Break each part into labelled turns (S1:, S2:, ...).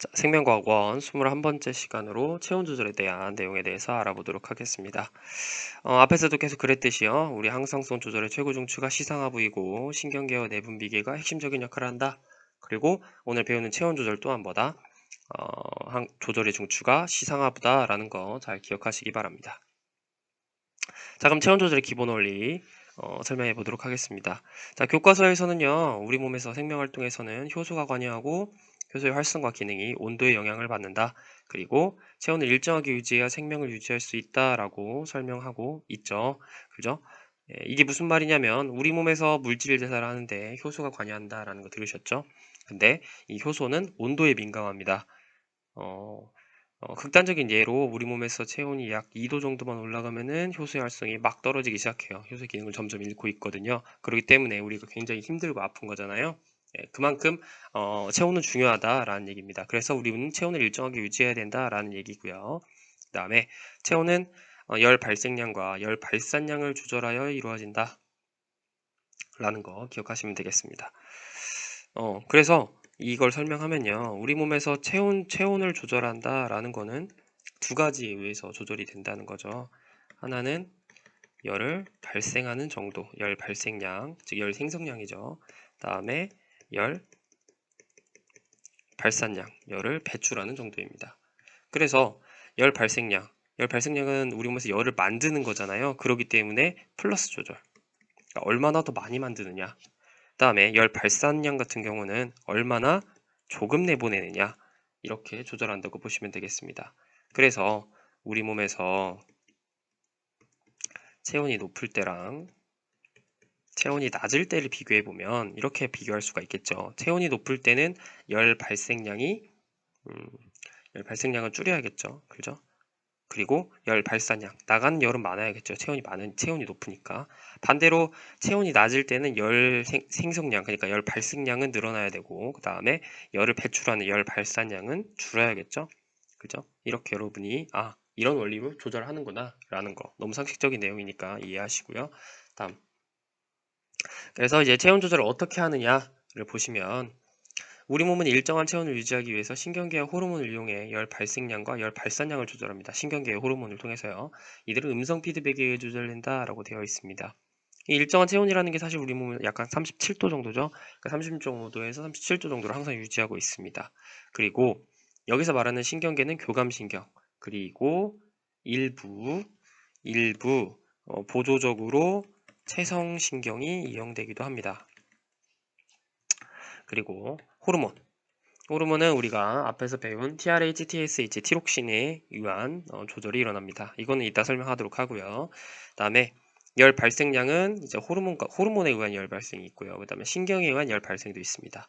S1: 자, 생명과학원 21번째 시간으로 체온 조절에 대한 내용에 대해서 알아보도록 하겠습니다. 어, 앞에서도 계속 그랬듯이요. 우리 항상성 조절의 최고 중추가 시상하부이고 신경계와 내분비계가 핵심적인 역할을 한다. 그리고 오늘 배우는 체온 조절 또한 뭐다? 어, 항, 조절의 중추가 시상하부다라는 거 잘 기억하시기 바랍니다. 자, 그럼 체온 조절의 기본 원리 어, 설명해 보도록 하겠습니다. 자, 교과서에서는요. 우리 몸에서 생명 활동에서는 효소가 관여하고 효소의 활성과 기능이 온도에 영향을 받는다. 그리고 체온을 일정하게 유지해야 생명을 유지할 수 있다라고 설명하고 있죠. 그죠? 예, 이게 무슨 말이냐면 우리 몸에서 물질 대사를 하는데 효소가 관여한다라는 거 들으셨죠? 근데 이 효소는 온도에 민감합니다. 어, 어, 극단적인 예로 우리 몸에서 체온이 약 2도 정도만 올라가면은 효소의 활성이 막 떨어지기 시작해요. 효소 기능을 점점 잃고 있거든요. 그렇기 때문에 우리가 굉장히 힘들고 아픈 거잖아요. 예, 그만큼 어, 체온은 중요하다라는 얘기입니다. 그래서 우리는 체온을 일정하게 유지해야 된다라는 얘기고요. 그 다음에 체온은 어, 열 발생량과 열 발산량을 조절하여 이루어진다. 라는 거 기억하시면 되겠습니다. 어, 그래서 이걸 설명하면요. 우리 몸에서 체온, 체온을 조절한다라는 거는 두 가지에 의해서 조절이 된다는 거죠. 하나는 열을 발생하는 정도, 열 발생량, 즉 열 생성량이죠. 다음에 열 발산량, 열을 배출하는 정도입니다. 그래서 열 발생량, 열 발생량은 우리 몸에서 열을 만드는 거잖아요. 그렇기 때문에 플러스 조절. 그러니까 얼마나 더 많이 만드느냐. 다음에 열 발산량 같은 경우는 얼마나 조금 내보내느냐. 이렇게 조절한다고 보시면 되겠습니다. 그래서 우리 몸에서 체온이 높을 때랑 체온이 낮을 때를 비교해 보면 이렇게 비교할 수가 있겠죠. 체온이 높을 때는 열 발생량이 음, 열 발생량을 줄여야겠죠. 그죠? 그리고 열 발산량 나가는 열은 많아야겠죠. 체온이 많은 체온이 높으니까 반대로 체온이 낮을 때는 열 생, 생성량 그러니까 열 발생량은 늘어나야 되고 그 다음에 열을 배출하는 열 발산량은 줄어야겠죠. 그죠? 이렇게 여러분이 아 이런 원리로 조절하는구나 라는 거 너무 상식적인 내용이니까 이해하시고요. 다음 그래서 이제 체온 조절을 어떻게 하느냐를 보시면 우리 몸은 일정한 체온을 유지하기 위해서 신경계와 호르몬을 이용해 열 발생량과 열 발산량을 조절합니다. 신경계의 호르몬을 통해서요. 이들은 음성 피드백에 의해 조절된다라고 되어 있습니다. 이 일정한 체온이라는 게 사실 우리 몸은 약간 37도 정도죠. 그러니까 36도에서 37도 정도를 항상 유지하고 있습니다. 그리고 여기서 말하는 신경계는 교감신경, 그리고 일부, 일부 어, 보조적으로 체성신경이 이용되기도 합니다. 그리고 호르몬. 호르몬은 우리가 앞에서 배운 TRH, TSH, 티록신에 의한 어, 조절이 일어납니다. 이거는 이따 설명하도록 하고요. 다음에 열 발생량은 이제 호르몬과 호르몬에 의한 열 발생이 있고요. 그다음에 신경에 의한 열 발생도 있습니다.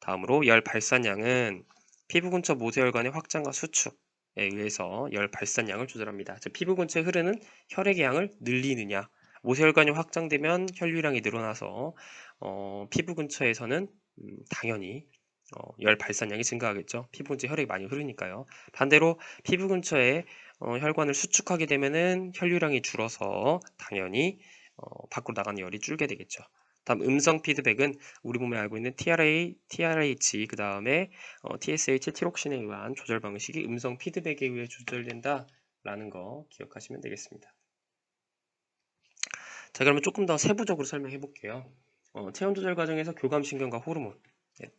S1: 다음으로 열 발산량은 피부 근처 모세혈관의 확장과 수축에 의해서 열 발산량을 조절합니다. 즉 피부 근처에 흐르는 혈액의 양을 늘리느냐 모세혈관이 확장되면 혈류량이 늘어나서 어, 피부 근처에서는 음, 당연히 어, 열 발산량이 증가하겠죠. 피부 근처에 혈액이 많이 흐르니까요. 반대로 피부 근처에 어, 혈관을 수축하게 되면은 혈류량이 줄어서 당연히 어, 밖으로 나가는 열이 줄게 되겠죠. 다음 음성 피드백은 우리 몸에 알고 있는 TRA, TRH 그 다음에 어, TSH, 티록신에 의한 조절 방식이 음성 피드백에 의해 조절된다라는 거 기억하시면 되겠습니다. 자 그러면 조금 더 세부적으로 설명해 볼게요. 어, 체온 조절 과정에서 교감신경과 호르몬 네,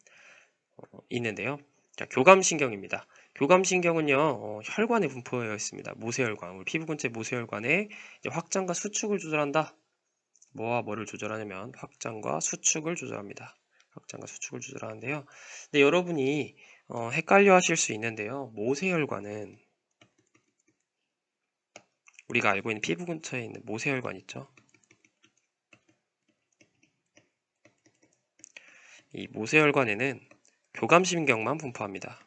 S1: 어, 있는데요. 자, 교감신경입니다. 교감신경은요, 어, 혈관에 분포되어 있습니다. 모세혈관, 우리 피부 근처 모세혈관에 확장과 수축을 조절한다. 뭐와 뭐를 조절하냐면 확장과 수축을 조절합니다. 확장과 수축을 조절하는데요. 근데 여러분이 어, 헷갈려 하실 수 있는데요. 모세혈관은 우리가 알고 있는 피부 근처에 있는 모세혈관 있죠? 이 모세혈관에는 교감신경만 분포합니다.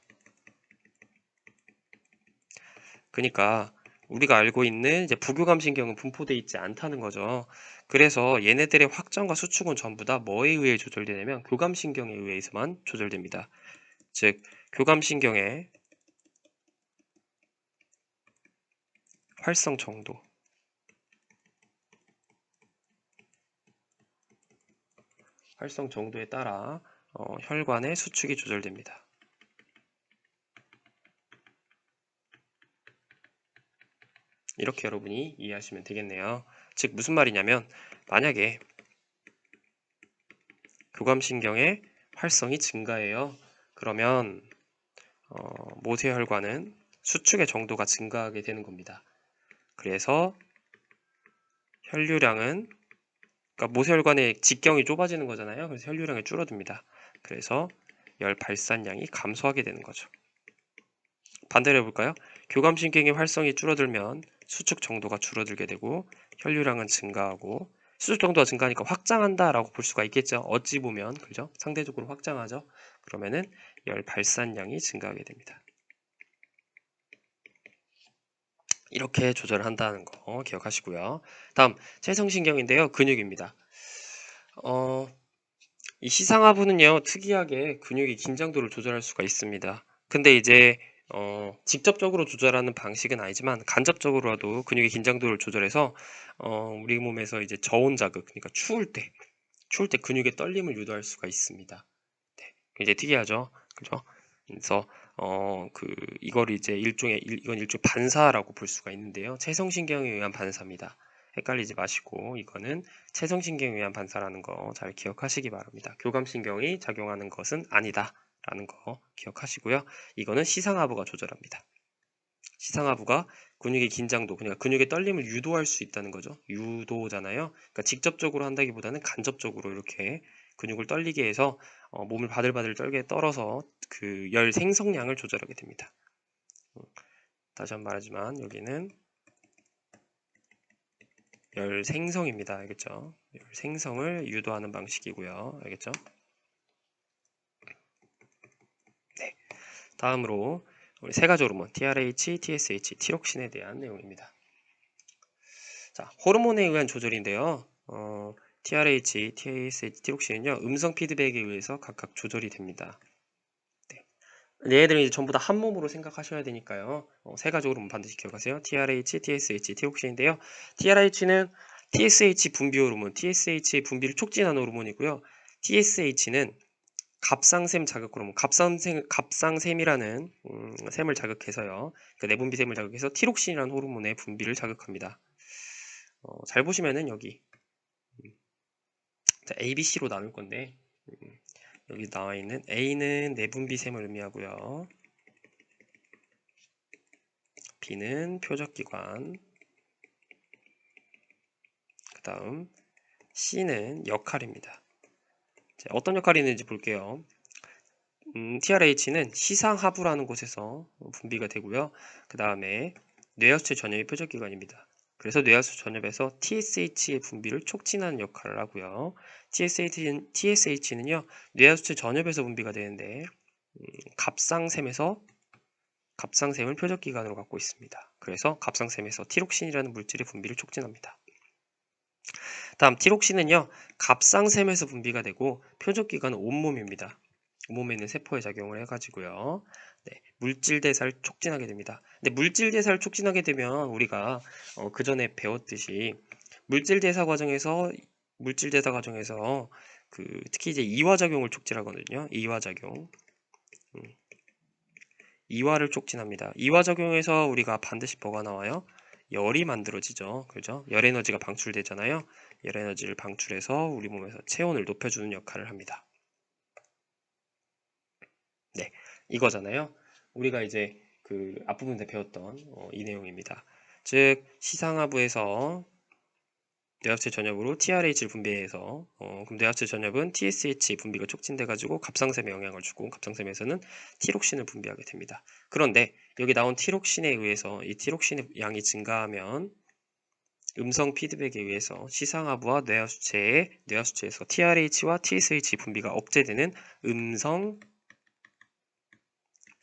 S1: 그러니까 우리가 알고 있는 이제 부교감신경은 분포되어 있지 않다는 거죠. 그래서 얘네들의 확장과 수축은 전부 다 뭐에 의해 조절되냐면 교감신경에 의해서만 조절됩니다. 즉 교감신경의 활성 정도 활성 정도에 따라 어, 혈관의 수축이 조절됩니다. 이렇게 여러분이 이해하시면 되겠네요. 즉 무슨 말이냐면 만약에 교감신경의 활성이 증가해요. 그러면 어, 모세혈관은 수축의 정도가 증가하게 되는 겁니다. 그래서 혈류량은 그러니까 모세혈관의 직경이 좁아지는 거잖아요. 그래서 혈류량이 줄어듭니다. 그래서 열 발산량이 감소하게 되는 거죠. 반대로 해볼까요? 교감신경의 활성이 줄어들면 수축 정도가 줄어들게 되고 혈류량은 증가하고 수축 정도가 증가하니까 확장한다라고 볼 수가 있겠죠. 어찌 보면 그죠? 상대적으로 확장하죠. 그러면은 열 발산량이 증가하게 됩니다. 이렇게 조절한다는 거 기억하시고요. 다음 체성신경인데요. 근육입니다. 어, 이 시상하부는요. 특이하게 근육의 긴장도를 조절할 수가 있습니다. 근데 이제 어, 직접적으로 조절하는 방식은 아니지만 간접적으로라도 근육의 긴장도를 조절해서 어, 우리 몸에서 이제 저온 자극, 그러니까 추울 때, 추울 때 근육의 떨림을 유도할 수가 있습니다. 네, 굉장히 특이하죠, 그죠? 그래서 어, 그 이걸 이제 일종의 일, 이건 일종의 반사라고 볼 수가 있는데요, 체성신경에 의한 반사입니다. 헷갈리지 마시고 이거는 체성신경에 의한 반사라는 거 잘 기억하시기 바랍니다. 교감신경이 작용하는 것은 아니다. 라는 거 기억하시고요. 이거는 시상하부가 조절합니다. 시상하부가 근육의 긴장도, 그러니까 근육의 떨림을 유도할 수 있다는 거죠. 유도잖아요. 그러니까 직접적으로 한다기보다는 간접적으로 이렇게 근육을 떨리게 해서 어, 몸을 바들바들 떨게 떨어서 그 열 생성량을 조절하게 됩니다. 음, 다시 한 번 말하지만 여기는 열 생성입니다. 알겠죠? 열 생성을 유도하는 방식이고요. 알겠죠? 다음으로 우리 세 가지 호르몬 TRH, TSH, 티록신에 대한 내용입니다. 자, 호르몬에 의한 조절인데요. 어, TRH, TSH, 티록신은요. 음성 피드백에 의해서 각각 조절이 됩니다. 네. 얘들은 이제 전부 다 한 몸으로 생각하셔야 되니까요. 어, 세 가지 호르몬 반드시 기억하세요. TRH, TSH, 티록신인데요. TRH는 TSH 분비 호르몬, TSH의 분비를 촉진하는 호르몬이고요. TSH는 갑상샘 자극 호르몬, 갑상샘, 갑상샘이라는 음, 샘을 자극해서요. 그 내분비샘을 자극해서 티록신이라는 호르몬의 분비를 자극합니다. 어, 잘 보시면은 여기 음, 자, A, B, C로 나눌 건데 음, 여기 나와 있는 A는 내분비샘을 의미하고요. B는 표적기관 그 다음 C는 역할입니다. 자, 어떤 역할이 있는지 볼게요. 음, TRH는 시상하부라는 곳에서 분비가 되고요. 그 다음에 뇌하수체 전엽의 표적기관입니다. 그래서 뇌하수 전엽에서 TSH의 분비를 촉진하는 역할을 하고요. TSH, TSH는요, 뇌하수체 전엽에서 분비가 되는데, 음, 갑상샘에서 갑상샘을 표적기관으로 갖고 있습니다. 그래서 갑상샘에서 티록신이라는 물질의 분비를 촉진합니다. 다음 티록신은요. 갑상샘에서 분비가 되고 표적기관은 온몸입니다. 온몸에 있는 세포에 작용을 해가지고요. 네, 물질 대사를 촉진하게 됩니다. 근데 물질 대사를 촉진하게 되면 우리가 어, 그 전에 배웠듯이 물질 대사 과정에서 물질 대사 과정에서 그 특히 이제 이화 작용을 촉진하거든요. 이화 작용. 음. 이화를 촉진합니다. 이화 작용에서 우리가 반드시 뭐가 나와요? 열이 만들어지죠. 그죠? 열 에너지가 방출되잖아요. 열 에너지를 방출해서 우리 몸에서 체온을 높여주는 역할을 합니다. 네, 이거잖아요. 우리가 이제 그 앞부분에 배웠던 어, 이 내용입니다. 즉 시상하부에서 뇌하체 전엽으로 TRH를 분비해서 어, 그럼 뇌하체 전엽은 TSH 분비가 촉진돼 가지고 갑상샘에 영향을 주고 갑상샘에서는 티록신을 분비하게 됩니다. 그런데 여기 나온 티록신에 의해서 이 티록신의 양이 증가하면 음성 피드백에 의해서 시상하부와 뇌하수체의 뇌하수체에서 TRH와 TSH 분비가 억제되는 음성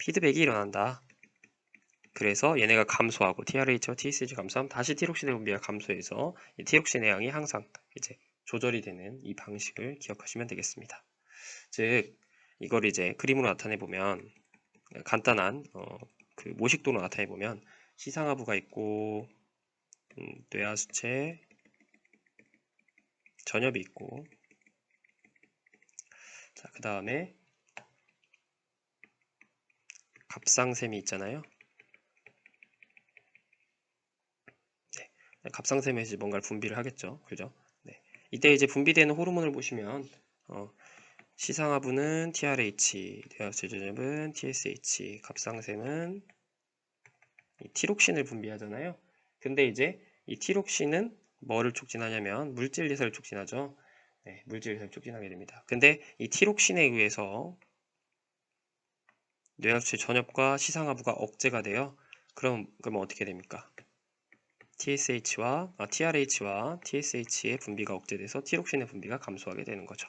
S1: 피드백이 일어난다. 그래서 얘네가 감소하고 TRH와 TSH 감소하면 다시 티록신의 분비가 감소해서 이 티록신의 양이 항상 이제 조절이 되는 이 방식을 기억하시면 되겠습니다. 즉 이걸 이제 그림으로 나타내 보면 간단한 어, 그 모식도로 나타내 보면 시상하부가 있고 음, 뇌하수체 전엽이 있고 자 그 다음에 갑상샘이 있잖아요. 갑상샘에서 뭔가를 분비를 하겠죠. 그죠? 네. 이때 이제 분비되는 호르몬을 보시면 어, 시상하부는 TRH, 대학제조접은 TSH, 갑상샘은 이 티록신을 분비하잖아요. 근데 이제 이 티록신은 뭐를 촉진하냐면 물질 예설을 촉진하죠. 네, 물질 예설을 촉진하게 됩니다. 근데 이 티록신에 의해서 뇌하수체 전엽과 시상하부가 억제가 돼요. 그럼 그러면 어떻게 됩니까? TSH와 아, TRH와 TSH의 분비가 억제돼서 티록신의 분비가 감소하게 되는 거죠.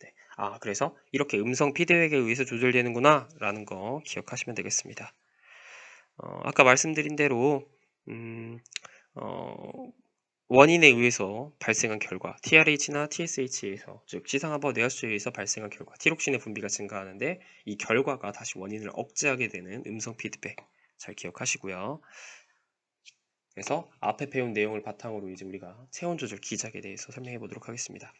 S1: 네. 아 그래서 이렇게 음성 피드백에 의해서 조절되는구나 라는 거 기억하시면 되겠습니다. 어, 아까 말씀드린 대로 음, 어, 원인에 의해서 발생한 결과 TRH나 TSH에서 즉 시상하부 뇌하수체에 의해서 발생한 결과 티록신의 분비가 증가하는데 이 결과가 다시 원인을 억제하게 되는 음성 피드백 잘 기억하시고요. 그래서 앞에 배운 내용을 바탕으로 이제 우리가 체온 조절 기작에 대해서 설명해 보도록 하겠습니다.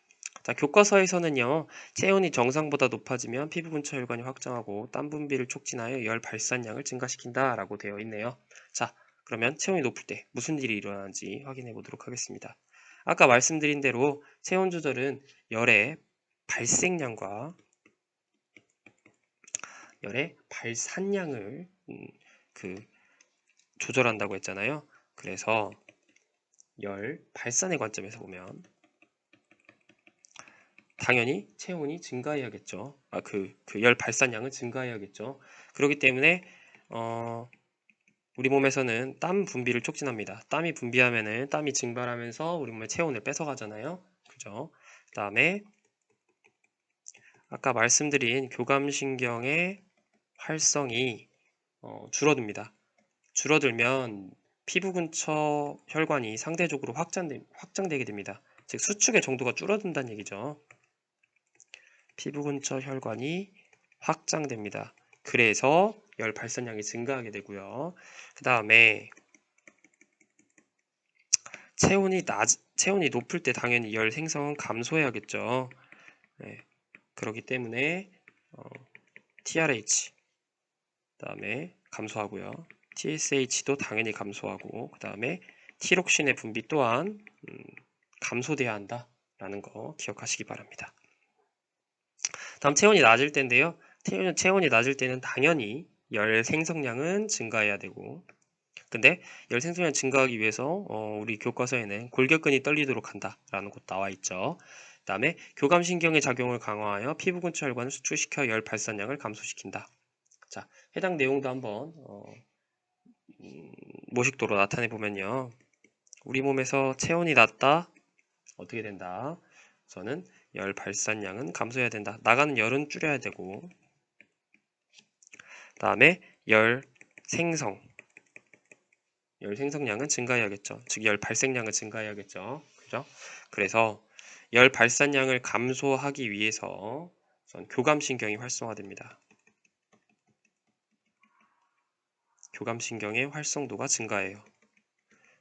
S1: 자, 교과서에서는요, 체온이 정상보다 높아지면 피부 근처 혈관이 확장하고 땀 분비를 촉진하여 열 발산량을 증가시킨다 라고 되어 있네요. 자, 그러면 체온이 높을 때 무슨 일이 일어나는지 확인해 보도록 하겠습니다. 아까 말씀드린 대로 체온 조절은 열의 발생량과 열의 발산량을 음, 그 조절한다고 했잖아요. 그래서 열 발산의 관점에서 보면 당연히 체온이 증가해야겠죠. 아, 그, 그 열 발산량은 증가해야겠죠. 그렇기 때문에, 어, 우리 몸에서는 땀 분비를 촉진합니다. 땀이 분비하면은 땀이 증발하면서 우리 몸의 체온을 뺏어가잖아요. 그죠? 그 다음에, 아까 말씀드린 교감신경의 활성이 어, 줄어듭니다. 줄어들면 피부 근처 혈관이 상대적으로 확장되, 확장되게 됩니다. 즉 수축의 정도가 줄어든다는 얘기죠. 피부 근처 혈관이 확장됩니다. 그래서 열 발산량이 증가하게 되고요. 그 다음에 체온이 낮, 체온이 높을 때 당연히 열 생성은 감소해야겠죠. 네, 그렇기 때문에 어, TRH 그 다음에 감소하고요. TSH도 당연히 감소하고 그 다음에 티록신의 분비 또한 음, 감소돼야 한다라는 거 기억하시기 바랍니다. 다음 체온이 낮을 때인데요. 체온이 낮을 때는 당연히 열 생성량은 증가해야 되고 근데 열 생성량 증가하기 위해서 어, 우리 교과서에는 골격근이 떨리도록 한다라는 곳 나와 있죠. 그 다음에 교감신경의 작용을 강화하여 피부 근처 혈관을 수축시켜 열 발산량을 감소시킨다. 자, 해당 내용도 한번 어, 음, 모식도로 나타내 보면요. 우리 몸에서 체온이 낮다. 어떻게 된다? 저는 열 발산량은 감소해야 된다. 나가는 열은 줄여야 되고 다음에 열 생성 열 생성량은 증가해야겠죠. 즉 열 발생량은 증가해야겠죠. 그죠? 그래서 열 발산량을 감소하기 위해서 교감신경이 활성화됩니다. 교감신경의 활성도가 증가해요.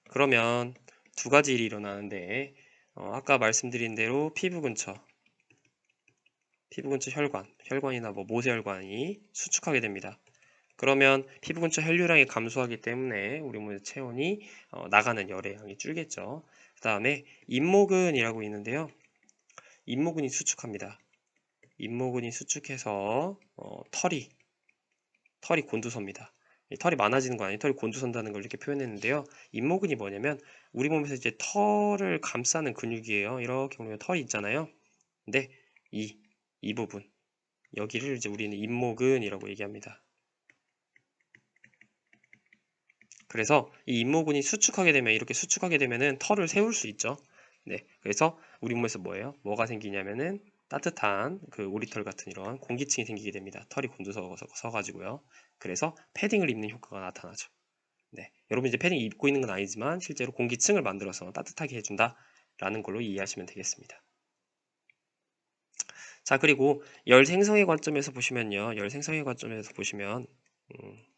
S1: 그러면 두 가지 일이 일어나는데 어, 아까 말씀드린 대로 피부 근처 피부 근처 혈관, 혈관이나 뭐 모세혈관이 수축하게 됩니다. 그러면 피부 근처 혈류량이 감소하기 때문에 우리 몸의 체온이 어, 나가는 열의 양이 줄겠죠. 그 다음에 잇모근이라고 있는데요. 잇모근이 수축합니다. 잇모근이 수축해서 어, 털이 털이 곤두섭니다. 털이 많아지는 거 아니에요. 털이 곤두선다는 걸 이렇게 표현했는데요. 잇모근이 뭐냐면 우리 몸에서 이제 털을 감싸는 근육이에요. 이렇게 보면 털이 있잖아요. 근데 이, 이 부분 여기를 이제 우리는 잇모근이라고 얘기합니다. 그래서 이 잇모근이 수축하게 되면 이렇게 수축하게 되면은 털을 세울 수 있죠. 네, 그래서 우리 몸에서 뭐예요? 뭐가 생기냐면은 따뜻한 그 오리털 같은 이런 공기층이 생기게 됩니다. 털이 곤두서 가지고요. 그래서 패딩을 입는 효과가 나타나죠. 네, 여러분 이제 패딩 입고 있는 건 아니지만 실제로 공기층을 만들어서 따뜻하게 해준다라는 걸로 이해하시면 되겠습니다. 자 그리고 열 생성의 관점에서 보시면요, 열 생성의 관점에서 보시면 음,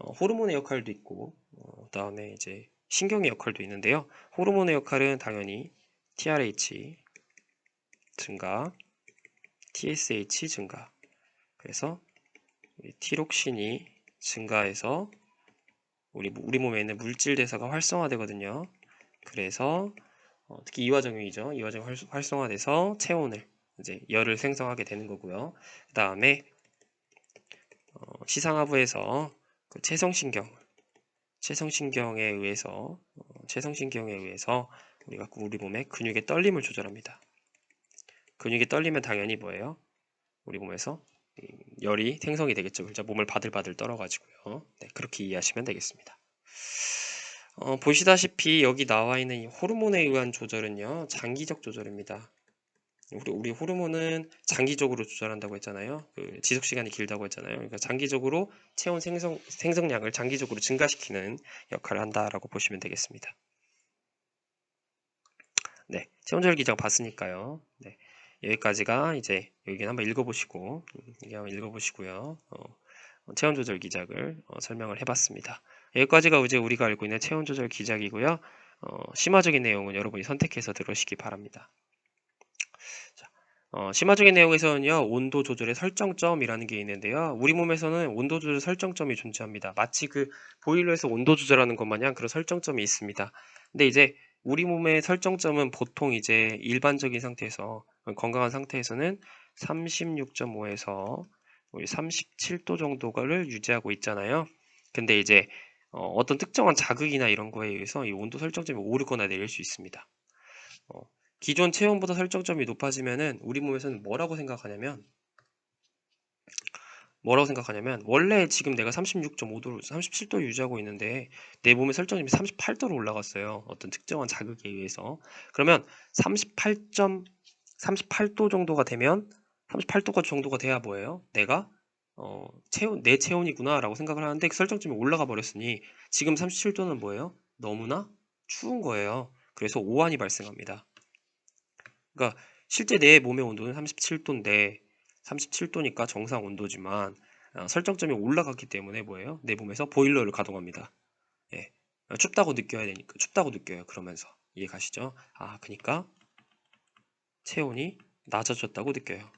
S1: 어, 호르몬의 역할도 있고 어, 그다음에 이제 신경의 역할도 있는데요. 호르몬의 역할은 당연히 TRH 증가, TSH 증가. 그래서 티록신이 증가해서 우리 우리 몸에 있는 물질 대사가 활성화되거든요. 그래서 어, 특히 이화작용이죠. 이화작용 활- 활성화돼서 체온을 이제 열을 생성하게 되는 거고요. 그 다음에 어, 시상하부에서 그 체성신경, 체성신경에 의해서 어, 체성신경에 의해서 우리가 우리 몸의 근육의 떨림을 조절합니다. 근육이 떨리면 당연히 뭐예요? 우리 몸에서 음, 열이 생성이 되겠죠. 그죠? 몸을 바들바들 떨어가지고요. 네, 그렇게 이해하시면 되겠습니다. 어, 보시다시피 여기 나와 있는 이 호르몬에 의한 조절은요, 장기적 조절입니다. 우리, 호르몬은 장기적으로 조절한다고 했잖아요. 그 지속 시간이 길다고 했잖아요. 그러니까 장기적으로 체온 생성, 생성량을 장기적으로 증가시키는 역할을 한다라고 보시면 되겠습니다. 네, 체온 조절 기장 봤으니까요. 네, 여기까지가 이제 여기 한번 읽어보시고 음, 여기 한번 읽어보시고요. 어, 체온 조절 기작을 어, 설명을 해봤습니다. 여기까지가 이제 우리가 알고 있는 체온 조절 기작이고요. 어, 심화적인 내용은 여러분이 선택해서 들으시기 바랍니다. 자, 어, 심화적인 내용에서는요, 온도 조절의 설정점이라는 게 있는데요. 우리 몸에서는 온도 조절 설정점이 존재합니다. 마치 그 보일러에서 온도 조절하는 것 마냥 그런 설정점이 있습니다. 근데 이제 우리 몸의 설정점은 보통 이제 일반적인 상태에서 건강한 상태에서는 36.5에서 37도 정도를 유지하고 있잖아요. 근데 이제 어, 떤 특정한 자극이나 이런 거에 의해서 이 온도 설정점이 오르거나 내릴 수 있습니다. 어, 기존 체온보다 설정점이 높아지면은 우리 몸에서는 뭐라고 생각하냐면 뭐라고 생각하냐면 원래 지금 내가 36.5도, 37도 유지하고 있는데 내 몸의 설정점이 38도로 올라갔어요. 어떤 특정한 자극에 의해서. 그러면 38. 38도 정도가 되면 38도가 정도가 돼야 뭐예요? 내가 어, 체온 내 체온이구나라고 생각을 하는데 그 설정점이 올라가 버렸으니 지금 37도는 뭐예요? 너무나 추운 거예요. 그래서 오한이 발생합니다. 그러니까 실제 내 몸의 온도는 37도인데 37도니까 정상 온도지만 어, 설정점이 올라갔기 때문에 뭐예요? 내 몸에서 보일러를 가동합니다. 예. 어, 춥다고 느껴야 되니까 춥다고 느껴요. 그러면서 이해 가시죠? 아, 그러니까 체온이 낮아졌다고 느껴요.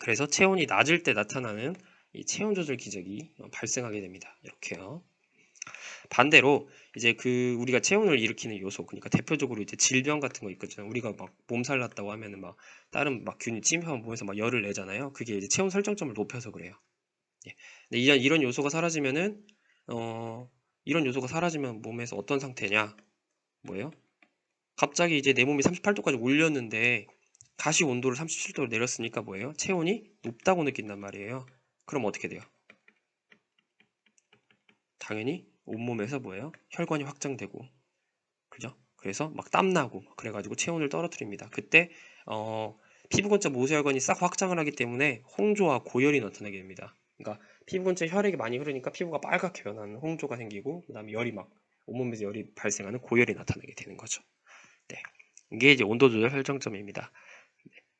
S1: 그래서 체온이 낮을 때 나타나는 이 체온 조절 기적이 어, 발생하게 됩니다. 이렇게요. 반대로 이제 그 우리가 체온을 일으키는 요소, 그러니까 대표적으로 이제 질병 같은 거 있거든요. 우리가 막 몸살 났다고 하면은 막 다른 막 균이 침입하면 몸에서 막 열을 내잖아요. 그게 이제 체온 설정점을 높여서 그래요. 예. 근데 이런 이런 요소가 사라지면은 어 이런 요소가 사라지면 몸에서 어떤 상태냐? 뭐예요? 갑자기 이제 내 몸이 38도까지 올렸는데 다시 온도를 37도로 내렸으니까 뭐예요? 체온이 높다고 느낀단 말이에요. 그럼 어떻게 돼요? 당연히 온몸에서 뭐예요? 혈관이 확장되고 그죠? 그래서 막 땀나고 그래가지고 체온을 떨어뜨립니다. 그때 어, 피부 근처 모세혈관이 싹 확장을 하기 때문에 홍조와 고열이 나타나게 됩니다. 그러니까 피부 근처 혈액이 많이 흐르니까 피부가 빨갛게 변하는 홍조가 생기고 그 다음에 열이 막 온몸에서 열이 발생하는 고열이 나타나게 되는 거죠. 네, 이게 이제 온도 조절 설정점입니다.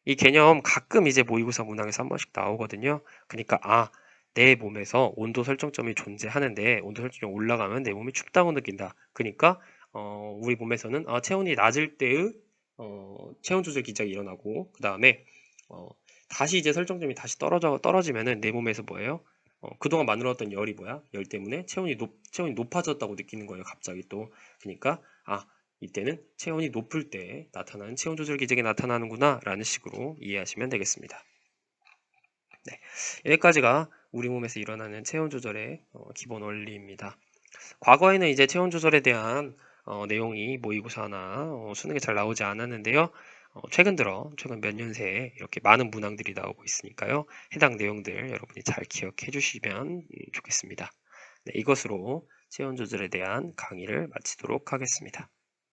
S1: 이 개념 가끔 이제 모의고사 문항에서 한 번씩 나오거든요. 그러니까 아, 내 몸에서 온도 설정점이 존재하는데 온도 설정점이 올라가면 내 몸이 춥다고 느낀다. 그러니까 어, 우리 몸에서는 아, 체온이 낮을 때의 어, 체온 조절 기작이 일어나고 그 다음에 어, 다시 이제 설정점이 다시 떨어져 떨어지면은 내 몸에서 뭐예요? 어, 그동안 만들어왔던 열이 뭐야? 열 때문에 체온이 높 체온이 높아졌다고 느끼는 거예요. 갑자기 또 그러니까 아 이때는 체온이 높을 때 나타나는 체온 조절 기적이 나타나는구나 라는 식으로 이해하시면 되겠습니다. 네, 여기까지가 우리 몸에서 일어나는 체온 조절의 어, 기본 원리입니다. 과거에는 이제 체온 조절에 대한 어, 내용이 모의고사나 어, 수능에 잘 나오지 않았는데요. 어, 최근 들어 최근 몇 년 새에 이렇게 많은 문항들이 나오고 있으니까요. 해당 내용들 여러분이 잘 기억해 주시면 음, 좋겠습니다. 네, 이것으로 체온 조절에 대한 강의를 마치도록 하겠습니다.